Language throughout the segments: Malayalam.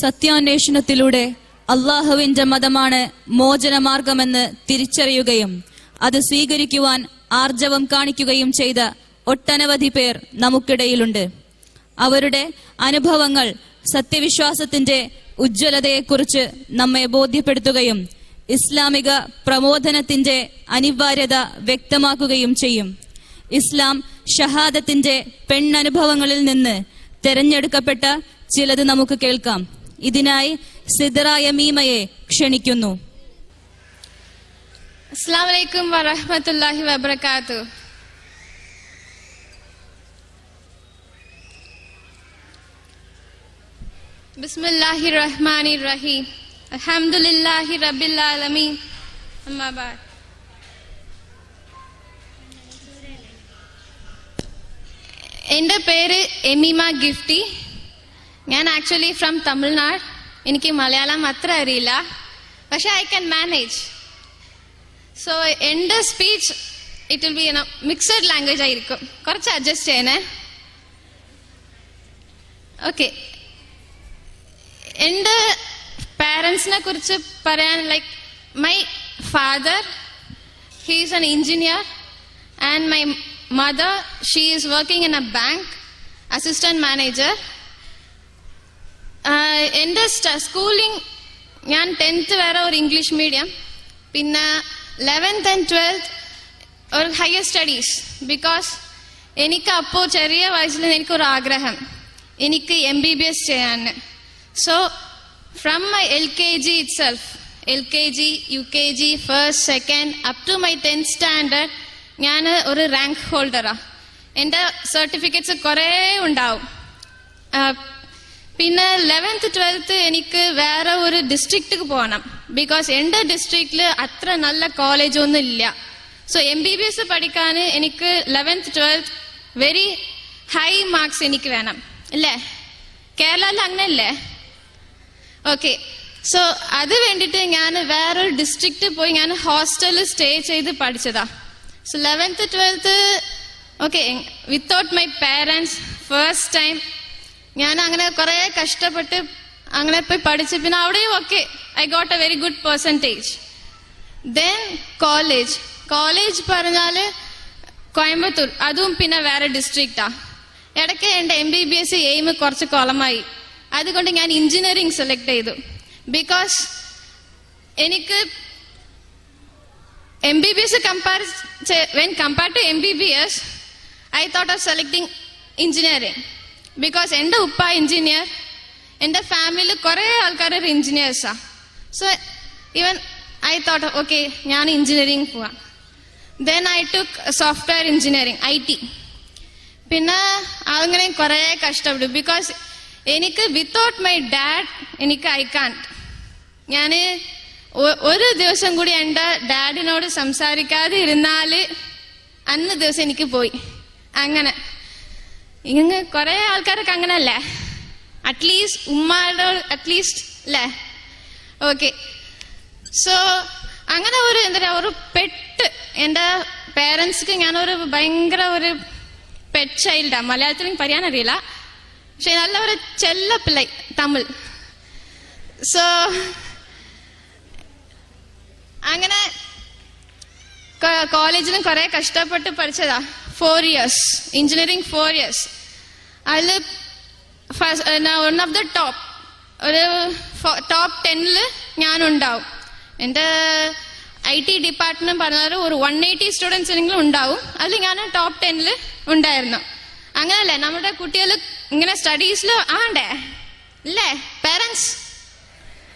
സത്യാന്വേഷണത്തിലൂടെ അള്ളാഹുവിന്റെ മതമാണ് മോചനമാർഗമെന്ന് തിരിച്ചറിയുകയും അത് സ്വീകരിക്കുവാൻ ആർജവം കാണിക്കുകയും ചെയ്ത ഒട്ടനവധി പേർ നമുക്കിടയിലുണ്ട്. അവരുടെ അനുഭവങ്ങൾ സത്യവിശ്വാസത്തിന്റെ ഉജ്ജ്വലതയെക്കുറിച്ച് നമ്മെ ബോധ്യപ്പെടുത്തുകയും ഇസ്ലാമിക പ്രമോദനത്തിന്റെ അനിവാര്യത വ്യക്തമാക്കുകയും ചെയ്യും. ഇസ്ലാം ഷഹാദത്തിന്റെ പെണ്ണനുഭവങ്ങളിൽ നിന്ന് തെരഞ്ഞെടുക്കപ്പെട്ട ചിലത് നമുക്ക് കേൾക്കാം. ഇതിനായി സിദറായ മീമയെ ക്ഷണിക്കുന്നു. അസ്സാം വലൈക്കും വറഹമത്തല്ലാഹി വബർക്കാത്തു ബിസ്മില്ലാഹി റഹ്മാനി റഹീം. അൽഹംദുലില്ലാഹി റബ്ബിൽ ആലമീൻ. അമ്മാ ബാദ്. എന്റെ പേര് എമിമ ഗിഫ്റ്റി. ഞാൻ ആക്ച്വലി ഫ്രം തമിഴ്നാട് എനിക്ക് മലയാളം അത്ര അറിയില്ല. പക്ഷെ ഐ ക്യാൻ മാനേജ് സോ എന്റെ speech it will be mixed language ആയിരിക്കും. കുറച്ച് അഡ്ജസ്റ്റ് ചെയ്യണേ. ഓക്കെ എന്റെ പാരൻസിനെ കുറിച്ച് പറയാൻ like my father he's an engineer and my mother she is working in a bank assistant manager എന്റെ സ്കൂളിംഗ് ഞാൻ ടെൻത്ത് വേറെ ഒരു ഇംഗ്ലീഷ് മീഡിയം. പിന്നെ ലെവൻത്ത് ആൻഡ് ട്വൽത്ത് ഒരു ഹയർ സ്റ്റഡീസ് ബിക്കോസ് എനിക്ക് അപ്പോൾ ചെറിയ വയസ്സിൽ എനിക്കൊരു ആഗ്രഹം. എനിക്ക് എം ബി ബി എസ് ചെയ്യാൻ. So from my L K G itself L K G U K G first second up to my tenth standard ഞാൻ ഒരു റാങ്ക് ഹോൾഡറാണ് എന്റെ സർട്ടിഫിക്കറ്റ്സ് കുറേ ഉണ്ടാവും. പിന്നെ ലെവൻത്ത് ട്വൽത്ത് എനിക്ക് വേറെ ഒരു ഡിസ്ട്രിക്റ്റിക്ക് പോകണം ബിക്കോസ് എന്റെ ഡിസ്ട്രിക്റ്റിൽ അത്ര നല്ല കോളേജ് ഒന്നും ഇല്ല. So M B B S പഠിക്കാൻ എനിക്ക് eleventh twelfth very high marks എനിക്ക് വേണം. അല്ലേ കേരളത്തിൽ അങ്ങനെയല്ലേ? ഓക്കെ സോ അത് വേണ്ടിയിട്ട് ഞാൻ വേറൊരു ഡിസ്ട്രിക്റ്റ് പോയി ഞാൻ ഹോസ്റ്റലിൽ സ്റ്റേ ചെയ്ത് പഠിച്ചതാ. So eleventh twelfth okay without my parents first time ഞാൻ അങ്ങനെ കുറെ കഷ്ടപ്പെട്ട് അങ്ങനെ പോയി പഠിച്ചു പിന്നെ അവിടെയും ഒക്കെ I got a very good percentage then college college പറഞ്ഞാൽ കോയമ്പത്തൂർ. അതും പിന്നെ വേറെ ഡിസ്ട്രിക്റ്റാ ഇടയ്ക്ക് എന്റെ M B B S aim കുറച്ച് കൊളമായി. അതുകൊണ്ട് ഞാൻ എഞ്ചിനീയറിംഗ് സെലക്ട് ചെയ്തു. ബിക്കോസ് എനിക്ക് M B B S compare when compare to M B B S I thought of selecting engineering because എന്റെ ഉപ്പ എഞ്ചിനീയർ എന്റെ ഫാമിലിയിൽ കുറേ ആൾക്കാർ എഞ്ചിനീയേഴ്സാ so even I thought okay ഞാൻ എഞ്ചിനീയറിംഗ് പോവാം. Then I took software engineering I T പിന്നെ അങ്ങനെ കുറേ കഷ്ടപ്പെട്ടു. ബിക്കോസ് എനിക്ക് വിത്തൗട്ട് മൈ ഡാഡ് എനിക്ക് ഐ കാൻഡ് ഞാൻ ഒരു ദിവസം കൂടി എന്റെ ഡാഡിനോട് സംസാരിക്കാതെ ഇരുന്നാൽ അന്ന് ദിവസം എനിക്ക് പോയി. അങ്ങനെ. ഇങ്ങ് കുറെ ആൾക്കാരൊക്കെ അങ്ങനെ അങ്ങനല്ലേ അറ്റ്ലീസ്റ്റ് ഉമ്മയുടെ അറ്റ്ലീസ്റ്റ് അല്ലേ ഓക്കെ സോ അങ്ങനെ ഒരു എന്താ ഒരു പെട്ട് എന്റെ പേരൻസ്ക്ക് ഞാനൊരു ഭയങ്കര ഒരു പെറ്റ് ചൈൽഡാ മലയാളത്തിൽ പറയാനറിയില്ല പക്ഷെ നല്ല ഒരു ചെല്ല പിള്ളൈ തമിഴ്. സോ അങ്ങനെ കോളേജിലും കുറെ കഷ്ടപ്പെട്ട് പഠിച്ചതാ. Four years engineering four years അതിൽ വൺ ഓഫ് ദ ടോപ്പ് ഒരു ടോപ്പ് ടെന്നിൽ ഞാനുണ്ടാവും. എന്റെ ഐ ടി ഡിപ്പാർട്ട്മെന്റ് പറഞ്ഞാൽ ഒരു വൺ എയ്റ്റി സ്റ്റുഡൻസിനെങ്കിലും ഉണ്ടാവും. അതിൽ ഞാൻ ടോപ്പ് ടെന്നിൽ ഉണ്ടായിരുന്നു. അങ്ങനല്ലേ നമ്മുടെ കുട്ടികൾ ഇങ്ങനെ സ്റ്റഡീസിൽ ആണ്ടേ ഇല്ലേ? പേരൻസ്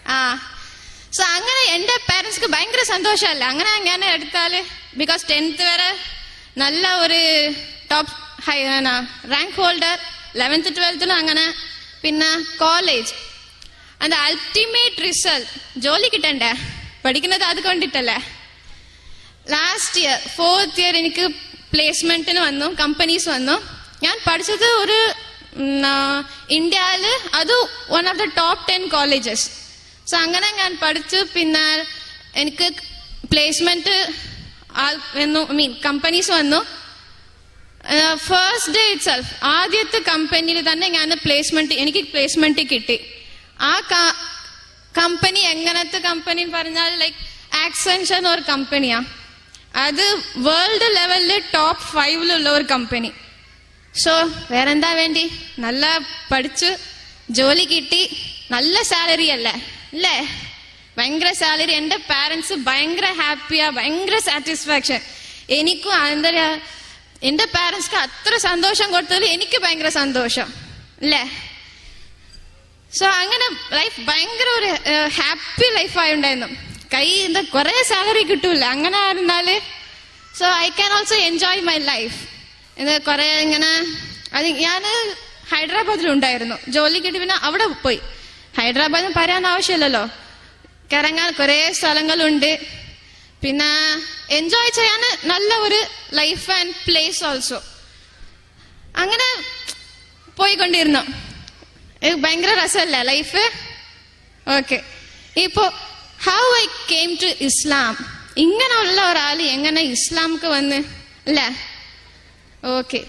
ആ. സോ അങ്ങനെ എന്റെ പേരൻസ്ക്ക് ഭയങ്കര സന്തോഷമല്ല? അങ്ങനെ ഞാൻ എടുത്താൽ ബിക്കോസ് ടെൻത്ത് വരെ നല്ല ഒരു top high rank holder eleventh ട്വൽത്തിനും അങ്ങനെ പിന്നെ കോളേജ് അത് അൾട്ടിമേറ്റ് റിസൾട്ട് ജോലി കിട്ടണ്ടേ പഠിക്കുന്നത് അത് കൊണ്ടിട്ടല്ലേ ലാസ്റ്റ് ഇയർ ഫോർത്ത് ഇയർ എനിക്ക് പ്ലേസ്മെന്റിന് വന്നു കമ്പനീസ് വന്നു ഞാൻ പഠിച്ചത് ഒരു ഇന്ത്യയിൽ അത് one of the top ten colleges so അങ്ങനെ ഞാൻ പഠിച്ചു. പിന്നെ എനിക്ക് പ്ലേസ്മെന്റ് വന്നു ഐ മീൻ കമ്പനീസ് വന്നു. ഫസ്റ്റ് ഡേ ഇറ്റ് സെൽഫ് ആദ്യത്തെ കമ്പനിയിൽ തന്നെ ഞാൻ പ്ലേസ്മെന്റ് എനിക്ക് പ്ലേസ്മെന്റ് കിട്ടി. ആ കമ്പനി എങ്ങനത്തെ കമ്പനി പറഞ്ഞാൽ ലൈക്ക് ആക്സെൻഷൻ ഒരു കമ്പനിയാ അത് വേൾഡ് ലെവലിൽ ടോപ്പ് ഫൈവിലുള്ള ഒരു കമ്പനി സോ വേറെന്താ വേണ്ടി? നല്ല പഠിച്ചു ജോലി കിട്ടി. നല്ല സാലറി അല്ലേ? അല്ലേ ഭയങ്കര സാലറി എന്റെ പാരന്റ്സ് ഭയങ്കര ഹാപ്പിയാ ഭയങ്കര സാറ്റിസ്ഫാക്ഷൻ എനിക്കും എന്താ പറയാ എന്റെ പാരന്റ്സ്ക്ക് അത്ര സന്തോഷം കൊടുത്തതിൽ എനിക്ക് ഭയങ്കര സന്തോഷം അല്ലേ? സോ അങ്ങനെ ലൈഫ് ഭയങ്കര ഒരു ഹാപ്പി ലൈഫായി ഉണ്ടായിരുന്നു കൈ എന്താ കുറെ സാലറി കിട്ടൂല അങ്ങനെ ആയിരുന്നാൽ so I can also enjoy my life ഇത് കുറെ ഇങ്ങനെ അത് ഞാൻ ഹൈദരാബാദിലുണ്ടായിരുന്നു. ജോലി കിട്ടി പിന്നെ അവിടെ പോയി. ഹൈദരാബാദിന് പറയാൻ ആവശ്യമില്ലല്ലോ. കറങ്ങാൻ കുറെ സ്ഥലങ്ങളുണ്ട്. പിന്നെ എൻജോയ് ചെയ്യാൻ നല്ല ഒരു ലൈഫ് ആൻഡ് പ്ലേസ് ഓൾസോ അങ്ങനെ പോയിക്കൊണ്ടിരുന്നു. ഭയങ്കര രസമല്ലേ ലൈഫ് ഓക്കെ ഇപ്പോ how I came to Islam ഇങ്ങനെയുള്ള ഒരാൾ എങ്ങനെ ഇസ്ലാംക്ക് വന്ന് അല്ലേ? ഓക്കെ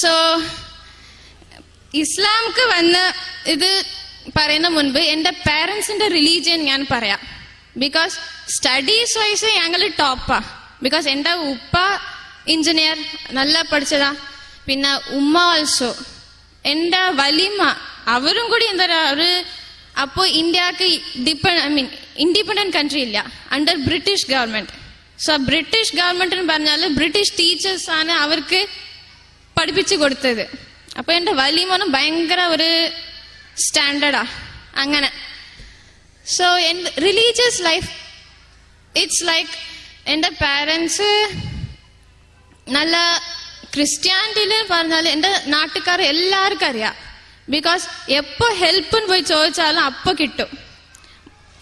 സോ ഇസ്ലാംക്ക് വന്ന് ഇത് പറയുന്ന മുൻപ് എന്റെ പാരൻസിന്റെ റിലീജിയൻ ഞാൻ പറയാം. ബിക്കോസ് സ്റ്റഡീസ് വൈസ് ഞങ്ങൾ ടോപ്പാ ബിക്കോസ് എന്റെ ഉപ്പ എഞ്ചിനീയർ നല്ല പഠിച്ചതാ. പിന്നെ ഉമ്മ ഓൾസോ എന്റെ വലിമ അവരും കൂടി എന്താ പറയാ ഒരു അപ്പോൾ ഇന്ത്യയ്ക്ക് depend I mean independent country ഇല്ല. Under British government so British ഗവൺമെന്റിന് പറഞ്ഞാൽ ബ്രിട്ടീഷ് ടീച്ചേഴ്സ് ആണ് അവർക്ക് പഠിപ്പിച്ചു കൊടുത്തത്. അപ്പൊ എന്റെ വലിയമോനും ഭയങ്കര ഒരു സ്റ്റാൻഡേർഡാ അങ്ങനെ. So in religious life it's like എന്റെ പാരൻസ് നല്ല ക്രിസ്ത്യാനിറ്റിയിൽ പറഞ്ഞാൽ എന്റെ നാട്ടുകാർ എല്ലാവർക്കും അറിയാം. ബിക്കോസ് എപ്പോ ഹെൽപ്പും പോയി ചോദിച്ചാലും അപ്പൊ കിട്ടും.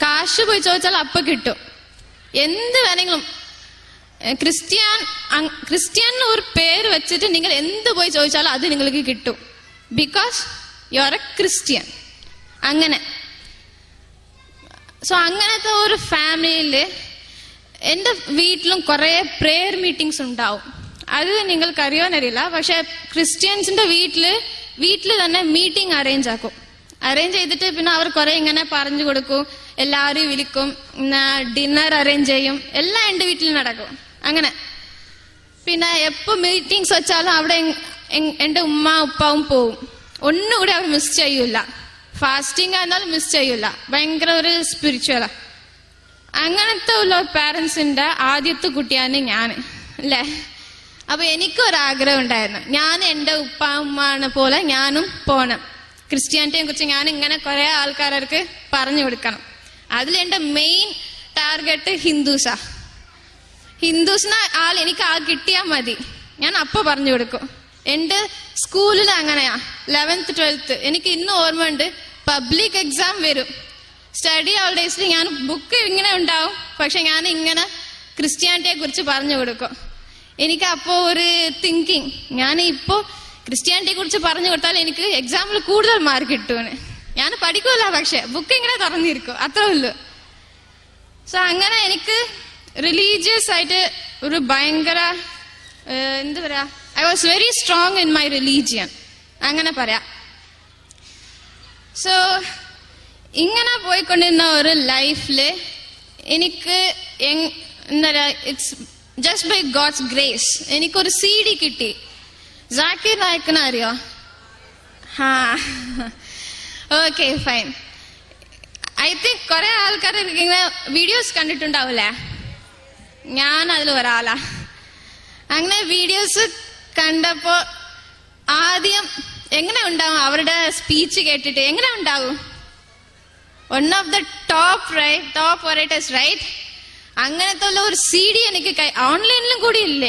കാശ് പോയി ചോദിച്ചാലും അപ്പൊ കിട്ടും. എന്ത് വേണമെങ്കിലും. ക്രിസ്ത്യൻ ക്രിസ്ത്യാൻ ഒരു പേര് വെച്ചിട്ട് നിങ്ങൾ എന്ത് പോയി ചോദിച്ചാലും അത് നിങ്ങൾക്ക് കിട്ടും. Because you are a Christian അങ്ങനെ. സോ അങ്ങനത്തെ ഒരു ഫാമിലിയിൽ എന്റെ വീട്ടിലും കുറേ പ്രെയർ മീറ്റിംഗ്സ് ഉണ്ടാവും. അത് നിങ്ങൾക്ക് അറിയാനറിയില്ല പക്ഷെ ക്രിസ്ത്യൻസിന്റെ വീട്ടിൽ വീട്ടിൽ തന്നെ മീറ്റിംഗ് അറേഞ്ച് ആക്കും. അറേഞ്ച് ചെയ്തിട്ട് പിന്നെ അവർ കുറെ ഇങ്ങനെ പറഞ്ഞു കൊടുക്കും. എല്ലാവരും വിളിക്കും. ഡിന്നർ അറേഞ്ച് ചെയ്യും. എല്ലാം എന്റെ വീട്ടിൽ നടക്കും. അങ്ങനെ. പിന്നെ എപ്പോൾ മീറ്റിംഗ്സ് വെച്ചാലും അവിടെ എന്റെ ഉമ്മ ഉപ്പാവും പോവും. ഒന്നും കൂടി അവർ മിസ് ചെയ്യൂല. ഫാസ്റ്റിംഗ് ആയിരുന്നാലും മിസ് ചെയ്യൂല. ഭയങ്കര ഒരു സ്പിരിച്വലാ അങ്ങനത്തെ ഉള്ള പാരൻസിന്റെ ആദ്യത്തെ കുട്ടിയാണ് ഞാൻ അല്ലേ? അപ്പൊ എനിക്കൊരാഗ്രഹം ഉണ്ടായിരുന്നു. ഞാൻ എന്റെ ഉപ്പ ഉമ്മാണ് പോലെ ഞാനും പോണം. ക്രിസ്ത്യാനിറ്റിയെ കുറിച്ച് ഞാൻ ഇങ്ങനെ കുറെ ആൾക്കാർക്ക് പറഞ്ഞു കൊടുക്കണം. അതിൽ എന്റെ മെയിൻ ടാർഗറ്റ് ഹിന്ദുസാ. ഹിന്ദുസിനെ ആൾ എനിക്ക് ആ കിട്ടിയാൽ മതി. ഞാൻ അപ്പൊ പറഞ്ഞു കൊടുക്കും. എന്റെ സ്കൂളിൽ അങ്ങനെയാ. ലെവൻത്ത് ട്വൽത്ത് എനിക്ക് ഇന്നും ഓർമ്മയുണ്ട്. പബ്ലിക് എക്സാം വരും. സ്റ്റഡി ഹോളിഡേയ്സിൽ ഞാൻ ബുക്ക് ഇങ്ങനെ ഉണ്ടാവും. പക്ഷെ ഞാൻ ഇങ്ങനെ ക്രിസ്ത്യാനിറ്റിയെ കുറിച്ച് പറഞ്ഞു കൊടുക്കും. എനിക്ക് അപ്പോൾ ഒരു തിങ്കിങ് ഞാൻ ഇപ്പോ ക്രിസ്ത്യാനിറ്റിയെ കുറിച്ച് പറഞ്ഞു കൊടുത്താൽ എനിക്ക് എക്സാമിൽ കൂടുതൽ മാർക്ക് കിട്ടുമെന്ന്. ഞാൻ പഠിക്കൂല പക്ഷെ ബുക്ക് ഇങ്ങനെ തുറന്നിരിക്കും. അത്രേ ഉള്ളൂ. സോ അങ്ങനെ എനിക്ക് റിലീജിയസ് ആയിട്ട് ഒരു ഭയങ്കര എന്താ പറയാ I was very strong in my religion അങ്ങനെ പറയാം. സോ ഇങ്ങനെ പോയിക്കൊണ്ടിരുന്ന ഒരു ലൈഫിൽ എനിക്ക് എന്താ it's just by God's grace എനിക്കൊരു സി ഡി കിട്ടി. ജാക്കിർ നായക്കിനെ അറിയോ? ഹാ. ഓക്കെ ഫൈൻ ഐ തിങ്ക് കുറെ ആൾക്കാർ ഇങ്ങനെ വീഡിയോസ് കണ്ടിട്ടുണ്ടാവൂലേ? ഞാൻ അതിൽ ഒരാളാ. അങ്ങനെ വീഡിയോസ് കണ്ടപ്പോ ആദ്യം എങ്ങനെ ഉണ്ടാവും അവരുടെ സ്പീച്ച് കേട്ടിട്ട് എങ്ങനെ ഉണ്ടാവും? One of the top right top orators right അങ്ങനത്തെ ഒരു സി ഡി എനിക്ക് ഓൺലൈനിലും കൂടി ഇല്ല.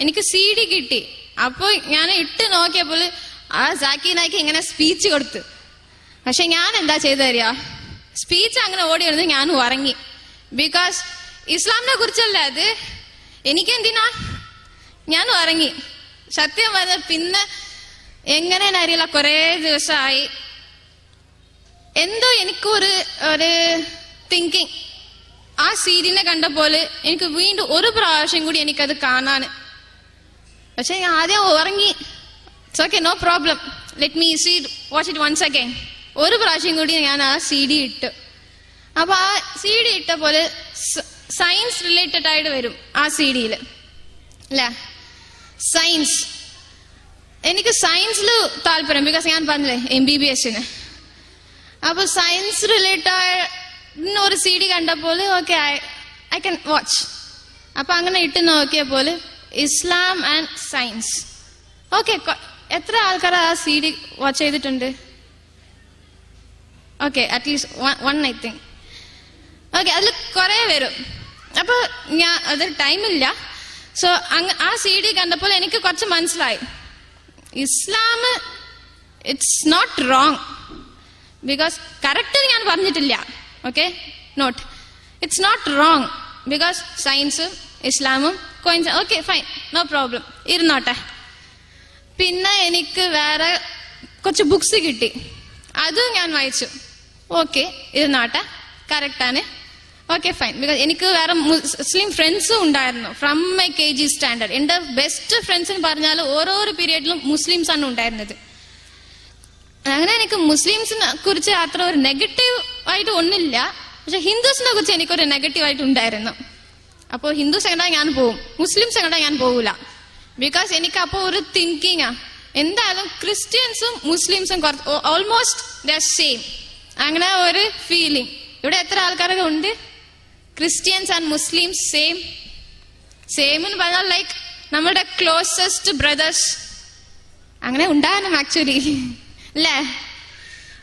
എനിക്ക് സി ഡി കിട്ടി. അപ്പൊ ഞാൻ ഇട്ട് നോക്കിയപ്പോൾ ആ സാക്കി നായിക്ക് ഇങ്ങനെ സ്പീച്ച് കൊടുത്തു. പക്ഷെ ഞാൻ എന്താ ചെയ്തു തരിക സ്പീച്ച് അങ്ങനെ ഓടി വന്ന് ഞാൻ ഉറങ്ങി. ബിക്കോസ് ഇസ്ലാമിനെ കുറിച്ചല്ല അത്. എനിക്കെന്തിനാ? ഞാൻ ഉറങ്ങി. സത്യം പറഞ്ഞ പിന്നെ എങ്ങനെയെന്ന് അറിയില്ല കുറേ ദിവസമായി എന്തോ എനിക്കൊരു ഒരു തിങ്കിങ് ആ സീരിയലിനെ പോലെ എനിക്ക് വീണ്ടും ഒരു പ്രാവശ്യം കൂടി എനിക്കത് കാണാൻ. പക്ഷെ ഞാൻ ആദ്യം ഉറങ്ങി. Okay no problem let me see watch it once again ഒരു പ്രാവശ്യം കൂടി ഞാൻ ആ സി ഡി ഇട്ടു. അപ്പൊ ആ സി ഡി ഇട്ട പോലെ സയൻസ് റിലേറ്റഡ് ആയിട്ട് വരും ആ സി ഡിയിൽ അല്ലേ? സയൻസ് എനിക്ക് സയൻസിൽ താല്പര്യം ബിക്കോസ് ഞാൻ പറഞ്ഞില്ലേ എം ബി ബി എസിന് അപ്പൊ സയൻസ് റിലേറ്റഡ് ഒരു സി ഡി കണ്ടപ്പോൾ ഓക്കെ ഐ കൻ വാച്ച് അപ്പൊ അങ്ങനെ ഇട്ട് നോക്കിയപ്പോൾ ഇസ്ലാം ആൻഡ് സയൻസ്. ഓക്കെ എത്ര ആൾക്കാർ ആ സി ഡി വാച്ച് ചെയ്തിട്ടുണ്ട് okay at least one I think okay അതിൽ കുറെ വരും. അപ്പൊ ഞാൻ അത് ടൈമില്ല സോ ആ സി ഡി കണ്ടപ്പോൾ എനിക്ക് കുറച്ച് മനസ്സിലായി. Islam it's not wrong because correct ഞാൻ പറഞ്ഞിട്ടില്ല. Okay not it's not wrong because സയൻസും ഇസ്ലാമും coins okay fine no problem ഇരുന്നോട്ടെ. പിന്നെ എനിക്ക് വേറെ കുറച്ച് ബുക്സ് കിട്ടി. അതും ഞാൻ വായിച്ചു. ഓക്കെ ഇരുന്നോട്ടെ. കറക്റ്റാണ് ഓക്കെ ഫൈൻ ബിക്കോസ് എനിക്ക് വേറെ മുസ്ലിം ഫ്രണ്ട്സും ഉണ്ടായിരുന്നു. From my K G standard എന്റെ ബെസ്റ്റ് ഫ്രണ്ട്സ് എന്ന് പറഞ്ഞാൽ ഓരോരോ പീരീഡിലും മുസ്ലിംസ് ആണ് ഉണ്ടായിരുന്നത്. അങ്ങനെ എനിക്ക് മുസ്ലിംസിനെ കുറിച്ച് അത്ര ഒരു നെഗറ്റീവ് ആയിട്ട് ഒന്നില്ല പക്ഷെ ഹിന്ദുസിനെ കുറിച്ച് എനിക്കൊരു നെഗറ്റീവ് ആയിട്ട് ഉണ്ടായിരുന്നു. അപ്പോൾ ഹിന്ദുസ് എങ്ങടാ ഞാൻ പോകും മുസ്ലിംസ് എങ്ങടാ ഞാൻ പോവില്ല ബിക്കോസ് എനിക്ക് അപ്പോൾ ഒരു തിങ്കിങ് എന്തായാലും ക്രിസ്ത്യൻസും മുസ്ലിംസും ഓൾമോസ്റ്റ് ദ സെയിം അങ്ങനെ ഒരു ഫീലിംഗ് ഇവിടെ എത്ര ആൾക്കാരൊക്കെ ഉണ്ട്? Christians and Muslims same same എന്ന് പറഞ്ഞാൽ ലൈക്ക് നമ്മുടെ ക്ലോസസ്റ്റ് ബ്രദേഴ്സ് അങ്ങനെ ഉണ്ടാകണം ആക്ച്വലി അല്ലേ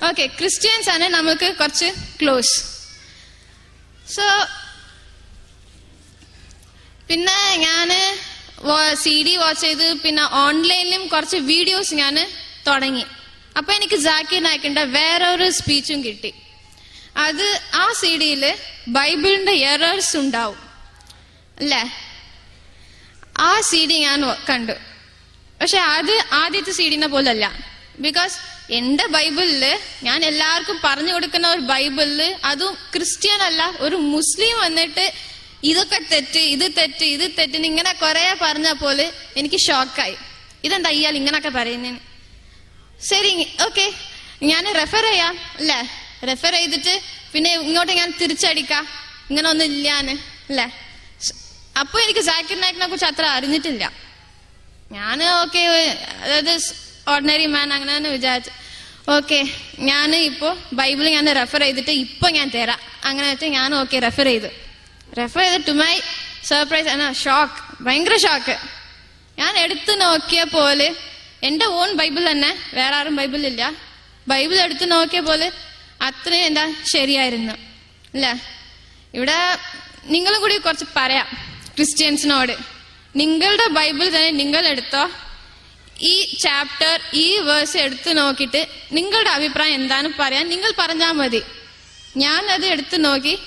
ഓക്കെ ക്രിസ്ത്യൻസ് ആണ് നമുക്ക് കുറച്ച് ക്ലോസ് സോ പിന്നെ ഞാൻ സി ഡി വാച്ച് ചെയ്ത് പിന്നെ ഓൺലൈനിലും കുറച്ച് വീഡിയോസ് ഞാൻ തുടങ്ങി. അപ്പൊ എനിക്ക് ജാക്കി നായിക്കിന്റെ വേറൊരു സ്പീച്ചും കിട്ടി. അത് ആ സി ഡിയിൽ ബൈബിളിന്റെ എറേഴ്സ് ഉണ്ടാവും. അല്ലേ? ആ സി ഡി ഞാൻ കണ്ടു. പക്ഷെ അത് ആദ്യത്തെ സി ഡിനെ പോലല്ല. ബിക്കോസ് എന്റെ ബൈബിളിൽ ഞാൻ എല്ലാവർക്കും പറഞ്ഞു കൊടുക്കുന്ന ഒരു ബൈബിളിൽ അതും ക്രിസ്ത്യൻ അല്ല ഒരു മുസ്ലിം വന്നിട്ട് ഇതൊക്കെ തെറ്റ് ഇത് തെറ്റ് ഇത് തെറ്റ് ഇങ്ങനെ കുറെ പറഞ്ഞ പോലെ എനിക്ക് ഷോക്കായി. ഇതെന്താ ഇയാൾ ഇങ്ങനൊക്കെ പറയുന്നേ ശരി ഓക്കെ. ഞാൻ റെഫർ ചെയ്യാം. അല്ലേ? റെഫർ ചെയ്തിട്ട് പിന്നെ ഇങ്ങോട്ട് ഞാൻ തിരിച്ചടിക്കാം. ഇങ്ങനെ ഒന്നും ഇല്ലാന്ന് അല്ലേ? അപ്പൊ എനിക്ക് ജാക്കിർ നായിക്കിനെ കുറിച്ച് അത്ര അറിഞ്ഞിട്ടില്ല. ഞാൻ ഓക്കെ അതായത് ഓർഡിനറി മാൻ അങ്ങനെ തന്നെ വിചാരിച്ചു. ഓക്കെ ഞാൻ ഇപ്പോൾ ബൈബിൾ ഞാൻ റെഫർ ചെയ്തിട്ട് ഇപ്പൊ ഞാൻ തരാം. അങ്ങനെ വെച്ചാൽ ഞാൻ ഓക്കെ റെഫർ ചെയ്തു. റെഫർ ചെയ്ത് ടു മൈ സർപ്രൈസ് എന്നാ ഷോക്ക് ഭയങ്കര ഷോക്ക് ഞാൻ എടുത്തു നോക്കിയ പോലെ എന്റെ ഓൺ ബൈബിൾ തന്നെ വേറെ ആരും ബൈബിൾ ഇല്ല ബൈബിൾ എടുത്തു നോക്കിയ പോലെ അത്രയും എന്താ ശരിയായിരുന്നു അല്ലേ? ഇവിടെ നിങ്ങളും കൂടി കുറച്ച് പറയാം ക്രിസ്ത്യൻസിനോട്. നിങ്ങളുടെ ബൈബിൾ തന്നെ നിങ്ങൾ എടുത്തോ? ഈ ചാപ്റ്റർ ഈ വേഴ്സ് എടുത്തു നോക്കിയിട്ട് നിങ്ങളുടെ അഭിപ്രായം എന്താണ് പറയാൻ നിങ്ങൾ പറഞ്ഞാൽ മതി. ഞാൻ അത് എടുത്തു നോക്കി.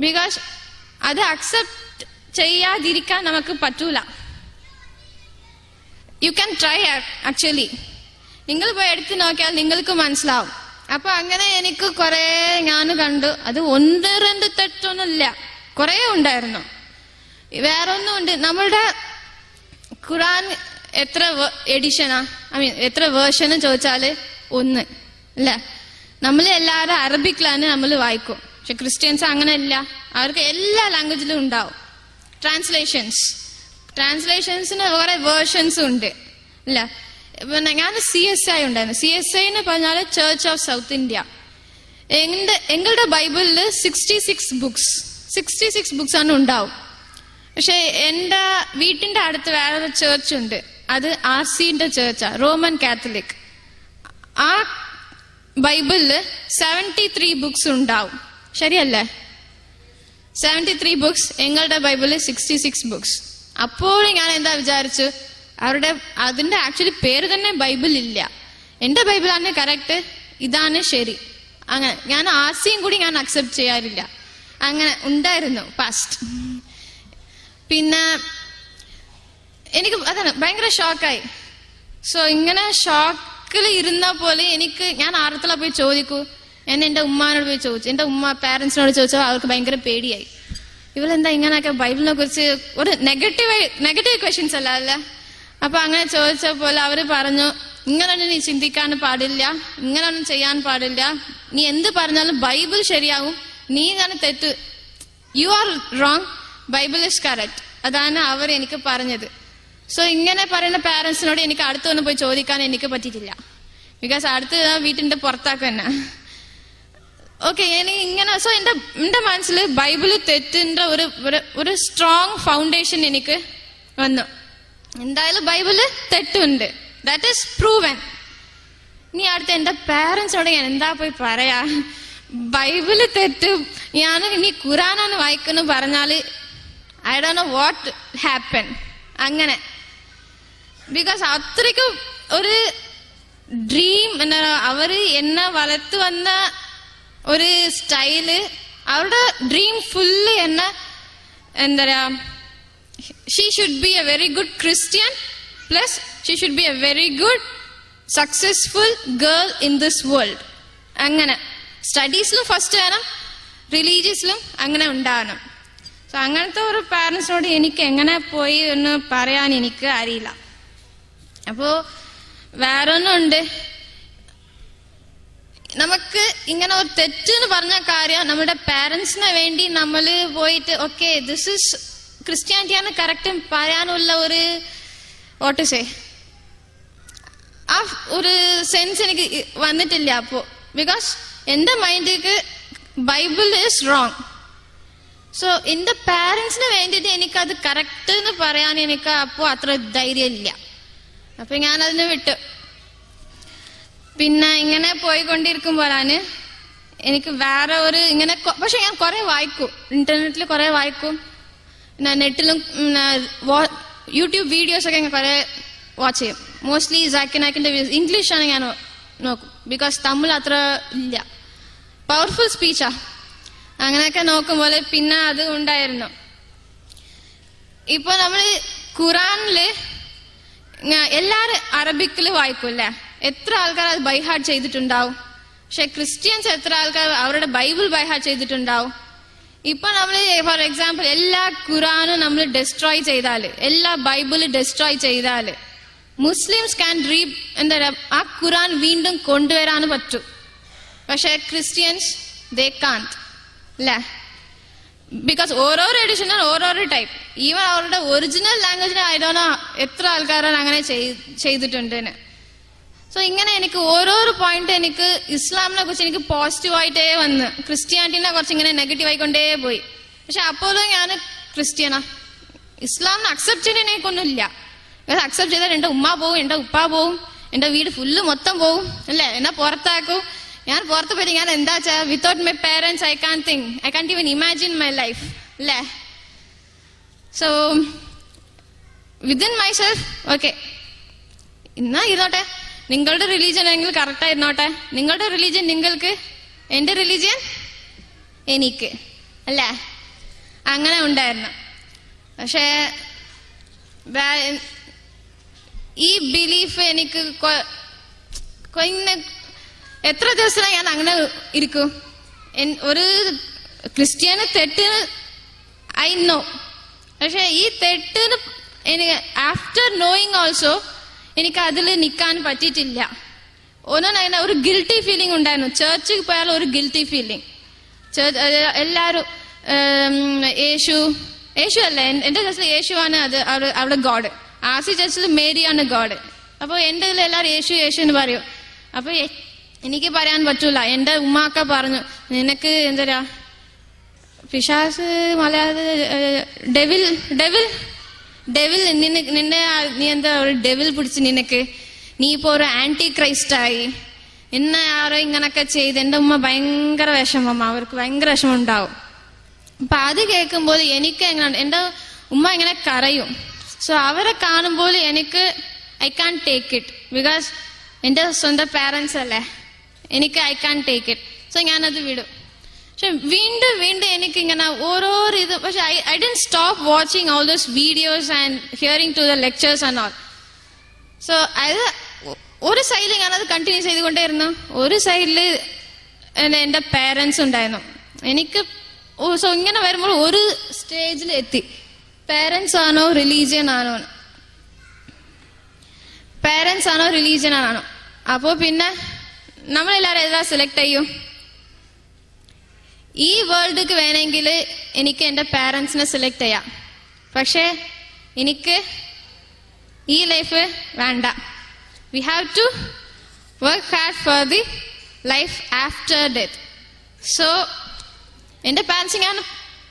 ബിക്കോസ് അത് അക്സെപ്റ്റ് ചെയ്യാതിരിക്കാൻ നമുക്ക് പറ്റൂല. യു ക്യാൻ ട്രൈ ആക്ച്വലി നിങ്ങൾ പോയി എടുത്തു നോക്കിയാൽ നിങ്ങൾക്ക് മനസ്സിലാവും. അപ്പൊ അങ്ങനെ എനിക്ക് കുറെ ഞാൻ കണ്ടു. അത് ഒന്ന് രണ്ട് തെറ്റൊന്നുമില്ല. കുറെ ഉണ്ടായിരുന്നു. വേറെ ഒന്നും ഉണ്ട് നമ്മളുടെ ഖുറാൻ എത്ര എഡിഷനാ ഐ മീൻ എത്ര വേർഷൻ ചോദിച്ചാൽ ഒന്ന്. അല്ലേ? നമ്മൾ എല്ലാവരും അറബിക്കിലാണ് നമ്മൾ വായിക്കും. പക്ഷെ ക്രിസ്ത്യൻസ് അങ്ങനെ അല്ല അവർക്ക് എല്ലാ ലാംഗ്വേജിലും ഉണ്ടാവും. ട്രാൻസ്ലേഷൻസ് ട്രാൻസ്ലേഷൻസിന് കുറെ വേർഷൻസ് ഉണ്ട്. അല്ല? പിന്നെ ഞാൻ സി എസ് ഐ ഉണ്ടായിരുന്നു. സി എസ് ഐ എന്ന് പറഞ്ഞാൽ ചേർച്ച് ഓഫ് സൗത്ത് ഇന്ത്യ എന്റെ എങ്ങളുടെ ബൈബിളിൽ sixty six books sixty six books ആണ് ഉണ്ടാവും. പക്ഷെ എന്റെ വീട്ടിന്റെ അടുത്ത് വേറൊരു ചേർച്ച് ഉണ്ട്. അത് ആർ സിന്റെ ചേർച്ചാ റോമൻ കാത്തലിക് ആ ബൈബിളിൽ സെവന്റി ത്രീ ബുക്സ് ഉണ്ടാവും. ശരിയല്ലേ? സെവന്റി ത്രീ ബുക്സ് എങ്ങളുടെ ബൈബിളിൽ സിക്സ്റ്റി സിക്സ് ബുക്സ് അപ്പോഴും ഞാൻ എന്താ വിചാരിച്ചു അവരുടെ അതിന്റെ ആക്ച്വലി പേര് തന്നെ ബൈബിൾ ഇല്ല. എന്റെ ബൈബിൾ ബൈബിളാണ് കറക്റ്റ് ഇതാണ് ശരി. അങ്ങനെ ഞാൻ ആർസിയും കൂടി ഞാൻ അക്സെപ്റ്റ് ചെയ്യാറില്ല. അങ്ങനെ ഉണ്ടായിരുന്നു ഫസ്റ്റ് പിന്നെ എനിക്ക് അതാണ് ഭയങ്കര ഷോക്കായി സോ ഇങ്ങനെ ഷോക്കിൽ ഇരുന്ന പോലെ എനിക്ക് ഞാൻ ആർത്തല പോയി ചോദിക്കൂ? എന്നെ എന്റെ ഉമ്മാനോട് പോയി ചോദിച്ചു. എന്റെ ഉമ്മ പാരൻസിനോട് ചോദിച്ചോ അവർക്ക് ഭയങ്കര പേടിയായി. ഇവളെന്താ ഇങ്ങനെയൊക്കെ ബൈബിളിനെ കുറിച്ച് ഒരു നെഗറ്റീവ് നെഗറ്റീവ് ക്വസ്റ്റ്യൻസ് അല്ല അല്ല? അപ്പൊ അങ്ങനെ ചോദിച്ചപ്പോൾ അവർ പറഞ്ഞു ഇങ്ങനൊന്നും നീ ചിന്തിക്കാൻ പാടില്ല ഇങ്ങനൊന്നും ചെയ്യാൻ പാടില്ല. നീ എന്ത് പറഞ്ഞാലും ബൈബിൾ ശരിയാവും. നീ തന്നെ തെറ്റ്. You are wrong Bible is correct അതാണ് അവർ എനിക്ക് പറഞ്ഞത്. സോ ഇങ്ങനെ പറയുന്ന പാരന്റ്സിനോട് എനിക്ക് അടുത്തൊന്നും പോയി ചോദിക്കാൻ എനിക്ക് പറ്റിയിട്ടില്ല. ബിക്കോസ് അടുത്ത് വീട്ടിന്റെ പുറത്താക്കുക തന്നെ. ഓക്കെ ഇനി ഇങ്ങനെ സോ എന്റെ എന്റെ മനസ്സിൽ ബൈബിൾ തെറ്റിന്റെ ഒരു ഒരു- ഒരു സ്ട്രോങ് ഫൗണ്ടേഷൻ എനിക്ക് വന്നു. എന്തായാലും ബൈബിൾ തെറ്റുണ്ട്. ദാറ്റ് ഈസ് പ്രൂവൻ ഇനി അടുത്ത എന്റെ പാരന്റ്സിനോട് ഞാൻ എന്താ പോയി പറയാ? ബൈബിൾ തെറ്റ്. ഞാൻ ഇനി ഖുറാനാണ് വായിക്കുന്നു പറഞ്ഞാൽ I do know what happen അങ്ങനെ. ബിക്കോസ് അത്രയ്ക്കും ഒരു ഡ്രീം എന്താ അവർ എന്നെ വളർത്തു വന്ന ഒരു സ്റ്റൈൽ അവരുടെ ഡ്രീം ഫുള്ള് എന്നെ എന്താ പറയാ she should be a very good Christian plus she should be a very good successful girl in this world അങ്ങനെ. സ്റ്റഡീസിലും ഫസ്റ്റ് വേണം റിലീജിയസിലും അങ്ങനെ ഉണ്ടാവണം. സോ അങ്ങനത്തെ ഒരു പാരൻസിനോട് എനിക്ക് എങ്ങനെ പോയി എന്ന് പറയാൻ എനിക്ക് അറിയില്ല. അപ്പോ വേറൊന്നുണ്ട്. നമുക്ക് ഇങ്ങനെ ഒരു തെറ്റ് എന്ന് പറഞ്ഞ കാര്യം നമ്മുടെ പാരന്റ്സിന് വേണ്ടി നമ്മൾ പോയിട്ട് ഓക്കെ ദിസ് ഇസ് ക്രിസ്ത്യാനിറ്റിയാണ് കറക്റ്റ് പറയാനുള്ള ഒരു ഓട്ടസേ ആ ഒരു സെൻസ് എനിക്ക് വന്നിട്ടില്ല അപ്പോ. ബിക്കോസ് എന്റെ മൈൻഡിലേക്ക് ബൈബിൾ ഈസ് റോങ് സോ എന്റെ പാരന്റ്സിന് വേണ്ടിയിട്ട് അത് കറക്റ്റ് എന്ന് പറയാൻ എനിക്ക് അപ്പോ അത്ര ധൈര്യം ഇല്ല അപ്പൊ ഞാൻ അതിന് വിട്ടു. പിന്നെ ഇങ്ങനെ പോയിക്കൊണ്ടിരിക്കുമ്പോഴാണ് എനിക്ക് വേറെ ഒരു ഇങ്ങനെ പക്ഷെ ഞാൻ കുറെ വായിക്കും. ഇന്റർനെറ്റിൽ കുറെ വായിക്കും. പിന്നെ നെറ്റിലും യൂട്യൂബ് വീഡിയോസ് ഒക്കെ ഞാൻ കുറെ വാച്ച് ചെയ്യും. മോസ്റ്റ്ലി ജാക്കിനാക്കിന്റെ ഇംഗ്ലീഷാണ് ഞാൻ നോക്കും. ബിക്കോസ് തമിഴ് അത്ര ഇല്ല. പവർഫുൾ സ്പീച്ചാ അങ്ങനെയൊക്കെ നോക്കുമ്പോൾ പിന്നെ അത് ഉണ്ടായിരുന്നു. ഇപ്പൊ നമ്മൾ ഖുറാനിൽ ഞാ- എല്ലാരും അറബിക്കിൽ വായിക്കൂല്ലേ എത്ര ആൾക്കാർ അത് ബൈഹാർട്ട് ചെയ്തിട്ടുണ്ടാവും? പക്ഷെ ക്രിസ്ത്യൻസ് എത്ര ആൾക്കാർ അവരുടെ ബൈബിൾ ബൈഹാർട്ട് ചെയ്തിട്ടുണ്ടാവും? ഇപ്പൊ നമ്മൾ ഫോർ എക്സാമ്പിൾ എല്ലാ ഖുറാനും നമ്മൾ ഡെസ്ട്രോയ് ചെയ്താൽ എല്ലാ ബൈബിളും ഡെസ്ട്രോയ് ചെയ്താൽ മുസ്ലിംസ് ക്യാൻ റീ എന്താ ആ ഖുറാൻ വീണ്ടും കൊണ്ടുവരാൻ പറ്റും. പക്ഷെ ക്രിസ്ത്യൻസ് ദേ കാന്ത് അല്ലേ ബിക്കോസ് ഓരോരോ എഡിഷനും ഓരോരോ ടൈപ്പ് ഈവൻ അവരുടെ ഒറിജിനൽ ലാംഗ്വേജിന് ആയിടോനോ എത്ര ആൾക്കാരാണ് അങ്ങനെ ചെയ്തിട്ടുണ്ട് സോ ഇങ്ങനെ എനിക്ക് ഓരോരോ പോയിന്റ് എനിക്ക് ഇസ്ലാമിനെ കുറിച്ച് എനിക്ക് പോസിറ്റീവായിട്ടേ വന്ന് ക്രിസ്ത്യാനിറ്റിനെ കുറിച്ച് ഇങ്ങനെ നെഗറ്റീവ് ആയിക്കൊണ്ടേ പോയി. പക്ഷെ അപ്പോഴും ഞാൻ ക്രിസ്ത്യനാ. ഇസ്ലാമിനെ അക്സെപ്റ്റ് ചെയ്യാൻ എനിക്കൊന്നുമില്ല അക്സെപ്റ്റ് ചെയ്താൽ എന്റെ ഉമ്മ പോവും എന്റെ ഉപ്പ പോവും എന്റെ വീട് ഫുള്ള് മൊത്തം പോവും അല്ലേ? എന്നെ പുറത്താക്കും. ഞാൻ പുറത്ത് പോയി ഞാൻ എന്താ വെച്ചാൽ without my parents I can think I can even imagine my life അല്ലേ? So within myself okay ഇന്നാ ഇരുന്നോട്ടെ? നിങ്ങളുടെ റിലീജിയൻ ആണെങ്കിൽ കറക്റ്റ് ആയിരുന്നോട്ടെ? നിങ്ങളുടെ റിലീജിയൻ നിങ്ങൾക്ക്? എന്റെ റിലീജിയൻ എനിക്ക്. അല്ലേ? അങ്ങനെ ഉണ്ടായിരുന്നു. പക്ഷേ ഈ ബിലീഫ് എനിക്ക് എത്ര ദിവസമായി ഞാൻ അങ്ങനെ ഇരിക്കും? ഒരു ക്രിസ്ത്യാനി തെറ്റിന് ഐ നോ. പക്ഷെ ഈ തെറ്റിന് എനിക്ക് ആഫ്റ്റർ നോയിങ് ഓൾസോ എനിക്ക് അതിൽ നിൽക്കാൻ പറ്റിയിട്ടില്ല ഒന്നും ഒരു ഗിൽറ്റി ഫീലിംഗ് ഉണ്ടായിരുന്നു. ചേർച്ചിൽ പോയാൽ ഒരു ഗിൽറ്റി ഫീലിംഗ് എല്ലാരും ഉം, യേശു യേശു അല്ല എന്റെ ചർച്ചിൽ യേശുവാണ് അത് അവിടെ- അവിടെ ഗോഡ്. ആസി ചർച്ചിൽ മേരിയാണ് ഗോഡ്. അപ്പോൾ എന്റെ ഇതിൽ എല്ലാവരും യേശു യേശു എന്ന് പറയും. അപ്പോൾ എനിക്ക് പറയാൻ പറ്റൂല. എന്റെ ഉമ്മാക്ക പറഞ്ഞു നിനക്ക് എന്താ പിശാസ് മലയാള ഡെവിൽ ഡെവിൽ ഡെവിൽ നിന്നെ നീ എന്താ ഒരു ഡെവിൽ പിടിച്ച് നിനക്ക്? നീ ഇപ്പോ ഒരു ആന്റി ക്രൈസ്റ്റായി എന്നെ ആരോ ഇങ്ങനൊക്കെ ചെയ്ത് എന്റെ ഉമ്മ ഭയങ്കര വിഷമം അവർക്ക് ഭയങ്കര വിഷമം ഉണ്ടാവും അപ്പൊ അത് കേൾക്കുമ്പോൾ എനിക്ക് എങ്ങനെ എന്റെ ഉമ്മ ഇങ്ങനെ കരയും. സോ അവരെ കാണുമ്പോൾ എനിക്ക് I can take it because എന്റെ സ്വന്തം പാരൻസ് അല്ലേ? എനിക്ക് I can take it so ഞാനത് വിടും. പക്ഷെ വീണ്ടും വീണ്ടും എനിക്ക് ഇങ്ങനെ ഓരോരോ ഇത് പക്ഷെ I I done stop watching all those videos and hearing to the lectures and all so അത് ഒരു സൈഡിൽ ഞാനത് കണ്ടിന്യൂ ചെയ്തുകൊണ്ടേയിരുന്നു. ഒരു സൈഡിൽ എന്റെ പേരൻസ് ഉണ്ടായിരുന്നു. എനിക്ക് സോ ഇങ്ങനെ വരുമ്പോൾ ഒരു സ്റ്റേജിൽ എത്തി. പേരൻസ് ആണോ റിലീജിയൻ ആണോ? പേരൻസ് ആണോ റിലീജിയൻ ആണോ? അപ്പോൾ പിന്നെ നമ്മളെല്ലാവരും ഏതാ സെലക്ട് ചെയ്യും? ഈ വേൾഡിക്ക് വേണമെങ്കിൽ എനിക്ക് എന്റെ പാരൻസിനെ സെലക്ട് ചെയ്യാം. പക്ഷേ എനിക്ക് ഈ ലൈഫ് വേണ്ട. We have to work hard for the life after death so എന്റെ പാരൻസ് ഞാൻ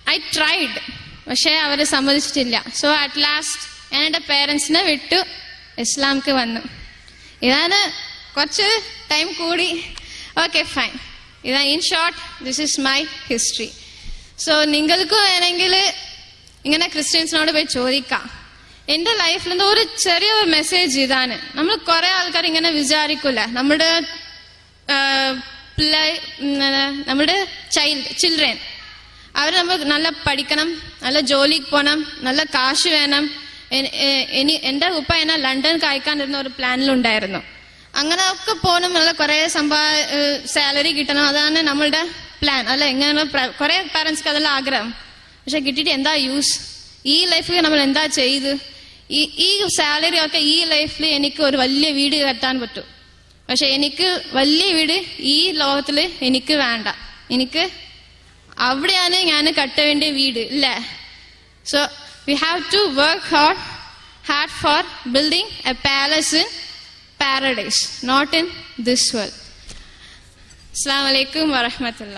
ഐ ട്രൈഡ് പക്ഷേ അവർ സമ്മതിച്ചിട്ടില്ല. സോ അറ്റ് ലാസ്റ്റ് ഞാൻ എന്റെ പേരൻസിനെ വിട്ടു. ഇസ്ലാമിക്ക് വന്നു. ഇതാണ് കുറച്ച് ടൈം കൂടി. ഓക്കെ ഫൈൻ ഇതാ in short this is my history so നിങ്ങൾക്ക് വേണമെങ്കിൽ ഇങ്ങനെ ക്രിസ്ത്യൻസിനോട് പോയി ചോദിക്കാം. എന്റെ ലൈഫിൽ എന്തോ ഒരു ചെറിയ ഒരു മെസ്സേജ് ഇതാണ്. നമ്മൾ കുറെ ആൾക്കാർ ഇങ്ങനെ വിചാരിക്കൂല. നമ്മുടെ പിള്ളേ- നമ്മുടെ ചൈൽഡ് ചിൽഡ്രൻ അവർ നമ്മൾ നല്ല പഠിക്കണം നല്ല ജോലിക്ക് പോകണം നല്ല കാശ് വേണം. എ- എ- ഇനി എന്റെ ഉപ്പ എന്നെ ലണ്ടൻ അയക്കാനിരുന്ന ഒരു പ്ലാനിലുണ്ടായിരുന്നു അങ്ങനെ ഒക്കെ പോകണം നല്ല കുറേ സമ്പാ സാലറി കിട്ടണം. അതാണ് നമ്മളുടെ പ്ലാൻ അല്ല എങ്ങനെ കുറേ പാരൻസ്ക്ക് അതെല്ലാം ആഗ്രഹം. പക്ഷെ കിട്ടിയിട്ട് എന്താ യൂസ് ഈ ലൈഫിൽ നമ്മൾ എന്താ ചെയ്ത്? ഈ ഈ സാലറി ഒക്കെ ഈ ലൈഫിൽ എനിക്ക് ഒരു വലിയ വീട് കെട്ടാൻ പറ്റും. പക്ഷെ എനിക്ക് വലിയ വീട് ഈ ലോകത്തിൽ എനിക്ക് വേണ്ട. എനിക്ക് അവിടെയാണ് ഞാൻ കട്ട വീട്. ഇല്ലേ? So we have to work hard hard for building a palace in paradise not in this world അസ്സാം വലൈക്കും വറഹമത്തുള്ള